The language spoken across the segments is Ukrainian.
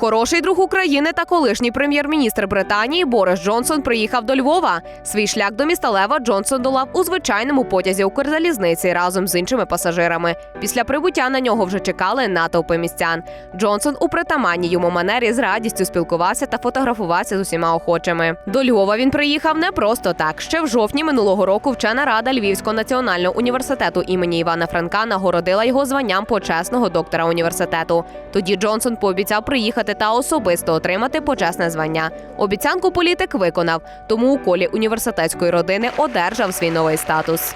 Хороший друг України та колишній прем'єр-міністр Британії Борис Джонсон приїхав до Львова. Свій шлях до міста Лева Джонсон долав у звичайному потязі Укрзалізниці разом з іншими пасажирами. Після прибуття на нього вже чекали натовпи містян. Джонсон у притаманній йому манері з радістю спілкувався та фотографувався з усіма охочими. До Львова він приїхав не просто так. Ще в жовтні минулого року вчена рада Львівського національного університету імені Івана Франка нагородила його званням почесного доктора університету. Тоді Джонсон пообіцяв приїхати та особисто отримати почесне звання. Обіцянку політик виконав, тому у колі університетської родини одержав свій новий статус.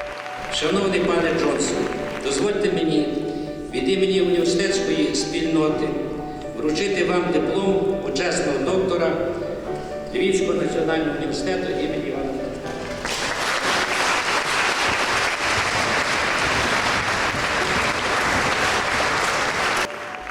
Шановний пане Джонсон, дозвольте мені від імені університетської спільноти вручити вам диплом почесного доктора Львівського національного університету імені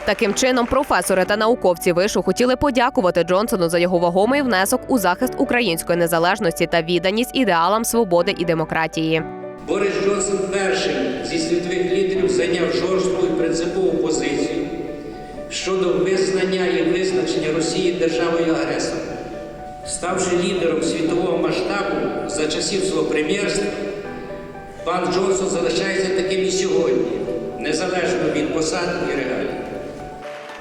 Таким чином, професори та науковці вишу хотіли подякувати Джонсону за його вагомий внесок у захист української незалежності та відданість ідеалам свободи і демократії. Борис Джонсон першим зі світових лідерів зайняв жорстку і принципову позицію щодо визнання і визначення Росії державою агресором. Ставши лідером світового масштабу за часів свого прем'єрства, пан Джонсон залишається таким і сьогодні, незалежно від посад і регалій.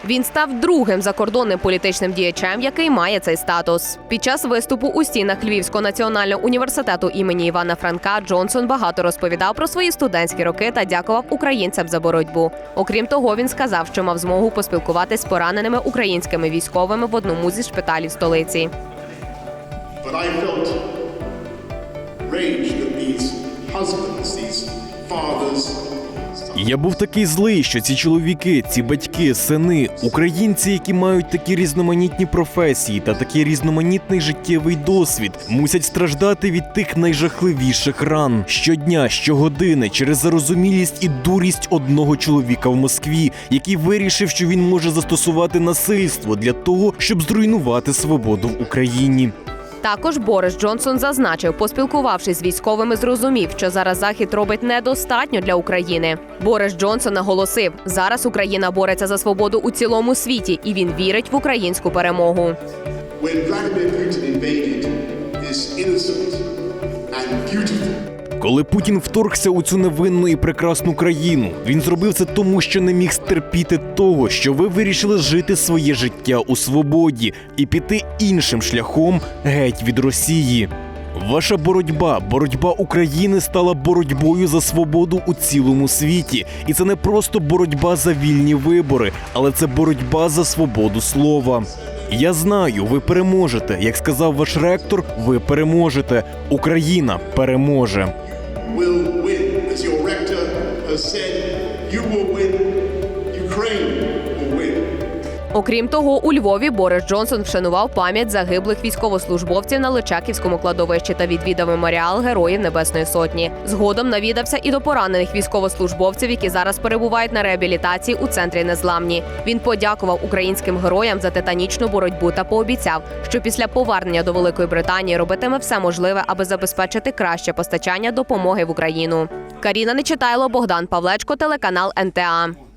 Він став другим закордонним політичним діячем, який має цей статус. Під час виступу у стінах Львівського національного університету імені Івана Франка Джонсон багато розповідав про свої студентські роки та дякував українцям за боротьбу. Окрім того, він сказав, що мав змогу поспілкуватись з пораненими українськими військовими в одному зі шпиталів столиці. Я був такий злий, що ці чоловіки, ці батьки, сини, українці, які мають такі різноманітні професії та такий різноманітний життєвий досвід, мусять страждати від тих найжахливіших ран щодня, щогодини, через зарозумілість і дурість одного чоловіка в Москві, який вирішив, що він може застосувати насильство для того, щоб зруйнувати свободу в Україні. Також Борис Джонсон зазначив, поспілкувавшись з військовими, зрозумів, що зараз захід робить недостатньо для України. Борис Джонсон наголосив, зараз Україна бореться за свободу у цілому світі, і він вірить в українську перемогу. when Vladimir Putin invaded this innocent and beautiful Коли Путін вторгся у цю невинну і прекрасну країну, він зробив це тому, що не міг стерпіти того, що ви вирішили жити своє життя у свободі і піти іншим шляхом геть від Росії. Ваша боротьба, боротьба України стала боротьбою за свободу у цілому світі, і це не просто боротьба за вільні вибори, але це боротьба за свободу слова. Я знаю, ви переможете. Як сказав ваш ректор, ви переможете. Україна переможе. Will win. As your rector has said, you will win, Ukraine. Окрім того, у Львові Борис Джонсон вшанував пам'ять загиблих військовослужбовців на Личаківському кладовищі та відвідав меморіал Героїв Небесної Сотні. Згодом навідався і до поранених військовослужбовців, які зараз перебувають на реабілітації у центрі Незламні. Він подякував українським героям за титанічну боротьбу та пообіцяв, що після повернення до Великої Британії робитиме все можливе, аби забезпечити краще постачання допомоги в Україну. Каріна Нечитайло, Богдан Павлечко, телеканал НТА.